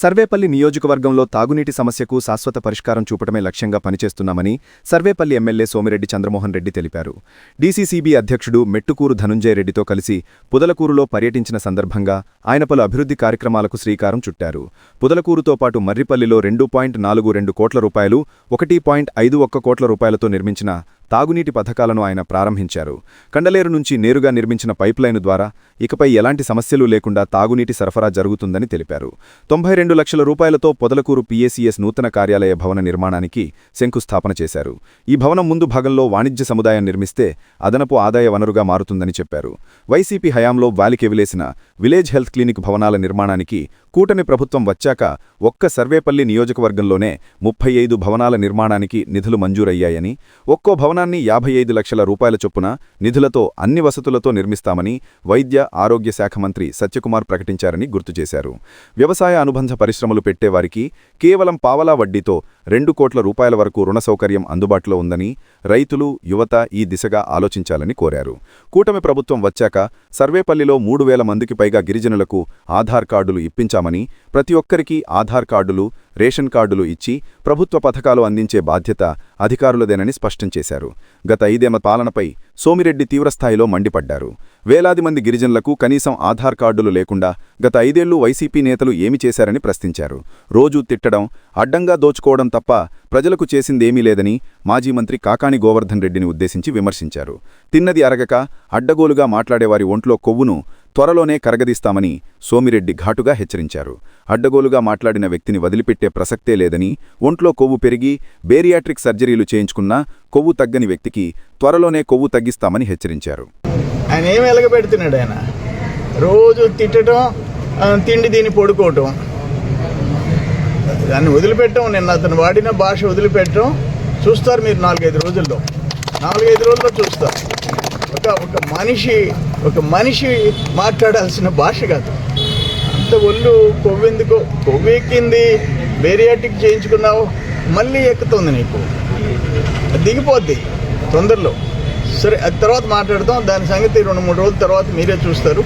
సర్వేపల్లి నియోజకవర్గంలో తాగునీటి సమస్యకు శాశ్వత పరిష్కారం చూపటమే లక్ష్యంగా పనిచేస్తున్నామని సర్వేపల్లి ఎమ్మెల్యే సోమిరెడ్డి చంద్రమోహన్ రెడ్డి తెలిపారు. డీసీసీబీ అధ్యక్షుడు మెట్టుకూరు ధనుంజయ రెడ్డితో కలిసి పుదలకూరులో పర్యటించిన సందర్భంగా ఆయన పలు అభివృద్ధి కార్యక్రమాలకు శ్రీకారం చుట్టారు. పుదలకూరుతో పాటు మర్రిపల్లిలో రెండు పాయింట్ నాలుగు రెండు కోట్ల రూపాయలు ఒకటి పాయింట్ ఐదు ఒక్క కోట్ల రూపాయలతో నిర్మించిన తాగునీటి పథకాలను ఆయన ప్రారంభించారు. కండలేరు నుంచి నేరుగా నిర్మించిన పైప్లైను ద్వారా ఇకపై ఎలాంటి సమస్యలు లేకుండా తాగునీటి సరఫరా జరుగుతుందని తెలిపారు. తొంభై రెండు లక్షల రూపాయలతో పొదలకూరు పీఏసీఎస్ నూతన కార్యాలయ భవన నిర్మాణానికి శంకుస్థాపన చేశారు. ఈ భవనం ముందు భాగంలో వాణిజ్య సముదాయం నిర్మిస్తే అదనపు ఆదాయ వనరుగా మారుతుందని చెప్పారు. వైసీపీ హయాంలో వాలికెవిలేసిన విలేజ్ హెల్త్ క్లినిక్ భవనాల నిర్మాణానికి కూటమి ప్రభుత్వం వచ్చాక ఒక్క సర్వేపల్లి నియోజకవర్గంలోనే ముప్పై ఐదు భవనాల నిర్మాణానికి నిధులు మంజూరయ్యాయని ఒక్కో భవనాన్ని యాభై ఐదు లక్షల రూపాయల చొప్పున నిధులతో అన్ని వసతులతో నిర్మిస్తామని వైద్య ఆరోగ్య శాఖ మంత్రి సత్యకుమార్ ప్రకటించారని గుర్తుచేశారు వ్యవసాయ అనుబంధ పరిశ్రమలు పెట్టేవారికి కేవలం పావలా వడ్డీతో రెండు కోట్ల రూపాయల వరకు రుణ సౌకర్యం అందుబాటులో ఉందని రైతులు యువత ఈ దిశగా ఆలోచించాలని కోరారు. కూటమి ప్రభుత్వం వచ్చాక సర్వేపల్లిలో మూడు వేల మందికి పైగా గిరిజనులకు ఆధార్ కార్డులు ఇప్పించామని ప్రతి ఒక్కరికి ఆధార్ కార్డులు రేషన్ కార్డులు ఇచ్చి ప్రభుత్వ పథకాలు అందించే బాధ్యత అధికారులదేనని స్పష్టం చేశారు. గత ఐదేమ పాలనపై సోమిరెడ్డి తీవ్రస్థాయిలో మండిపడ్డారు. వేలాది మంది గిరిజనులకు కనీసం ఆధార్ కార్డులు లేకుండా గత ఐదేళ్ళు వైసీపీ నేతలు ఏమి చేశారని ప్రశ్నించారు. రోజూ తిట్టడం అడ్డంగా దోచుకోవడం తప్ప ప్రజలకు చేసిందేమీ లేదని మాజీ మంత్రి కాకాని గోవర్ధన్ రెడ్డిని ఉద్దేశించి విమర్శించారు. తిన్నది అరగక అడ్డగోలుగా మాట్లాడేవారి ఒంట్లో కొవ్వును త్వరలోనే కరగదీస్తామని సోమిరెడ్డి ఘాటుగా హెచ్చరించారు. అడ్డగోలుగా మాట్లాడిన వ్యక్తిని వదిలిపెట్టే ప్రసక్తే లేదని ఒంట్లో కొవ్వు పెరిగి బేరియాట్రిక్ సర్జరీలు చేయించుకున్నా కొవ్వు తగ్గని వ్యక్తికి త్వరలోనే కొవ్వు తగ్గిస్తామని హెచ్చరించారు. ఆయన ఏం ఎలగబెడుతున్నాడు ఆయన? రోజు తిట్టడం తిండి దీన్ని పడుకోవటం. దాన్ని వదిలిపెట్టడం నిన్న అతను వాడిన భాష వదిలిపెట్టడం చూస్తారు మీరు నాలుగైదు రోజుల్లో. నాలుగైదు రోజుల్లో చూస్తారు. ఒక ఒక మనిషి ఒక మనిషి మాట్లాడాల్సిన భాష కాదు. అంత ఒళ్ళు కొవ్వెందుకో? కొవ్వు ఎక్కింది బేరియాటిక్ చేయించుకున్నావు మళ్ళీ ఎక్కుతుంది నీకు. అది దిగిపోద్ది తొందరలో. సరే అది తర్వాత మాట్లాడదాం. దాని సంగతి రెండు మూడు రోజుల తర్వాత మీరే చూస్తారు.